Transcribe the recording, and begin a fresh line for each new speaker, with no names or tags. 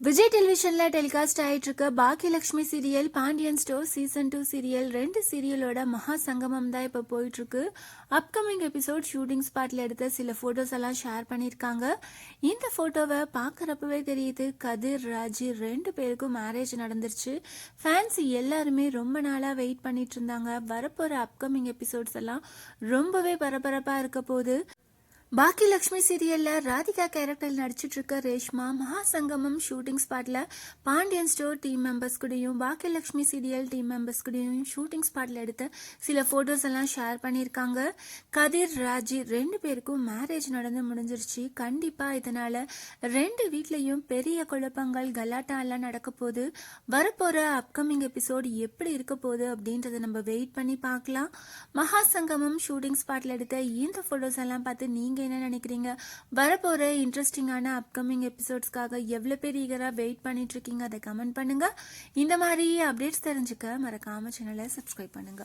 Vijay டெலிவிஷன்ல telecast ஆயிட்டு இருக்க Baakiyalakshmi serial Pandian store season two serial ரெண்டு சீரியலோட மகா சங்கமம் தான் இப்போ போயிட்டு இருக்கு அப்கமிங் எபிசோட் ஷூட்டிங் ஸ்பாட்ல எடுத்த சில போட்டோஸ் எல்லாம் ஷேர் பண்ணியிருக்காங்க. இந்த போட்டோவை பார்க்குறப்பவே தெரியுது கதிர் ராஜி ரெண்டு பேருக்கும் மேரேஜ் நடந்துருச்சு. ஃபேன்ஸ் எல்லாருமே ரொம்ப நாளா வெயிட் பண்ணிட்டு இருந்தாங்க. வரப்போற அப்கமிங் எபிசோட்ஸ் எல்லாம் ரொம்பவே பரபரப்பா இருக்க போகுது. பாக்கி லக்ஷ்மி சீரியல்ல ராதிகா கேரக்டர் நடிச்சிட்டு இருக்க ரேஷ்மா மகாசங்கமம் ஷூட்டிங் ஸ்பாட்ல பாண்டியன் ஸ்டோர் டீம் மெம்பர்ஸ் கூடயும் பாக்கி லக்ஷ்மி சீரியல் டீம் மெம்பர்ஸ் கூடயும் ஷூட்டிங் ஸ்பாட்ல எடுத்த சில போட்டோஸ் எல்லாம் ஷேர் பண்ணியிருக்காங்க. கதிர் ராஜி ரெண்டு பேருக்கும் மேரேஜ் நடந்து முடிஞ்சிருச்சு. கண்டிப்பா இதனால ரெண்டு வீட்லயும் பெரிய குழப்பங்கள் கலாட்டா எல்லாம் நடக்க போகுது. வரப்போற அப்கமிங் எபிசோட் எப்படி இருக்க போகுது அப்படின்றத நம்ம வெயிட் பண்ணி பார்க்கலாம். மகா சங்கமம் ஷூட்டிங் ஸ்பாட்ல எடுத்த இந்த போட்டோஸ் எல்லாம் பார்த்து நீங்கள் என்ன நினைக்கிறீங்க? வரப்போற இன்ட்ரெஸ்டிங்கான அப்கமிங் எபிசோட்ஸ்க்காக எவ்வளோ பேர் ஈகராக வெயிட் பண்ணிட்டு இருக்கீங்க அதை கமெண்ட் பண்ணுங்க. இந்த மாதிரி அப்டேட்ஸ் தெரிஞ்சுக்க மறக்காம சேனலை சப்ஸ்கிரைப் பண்ணுங்க.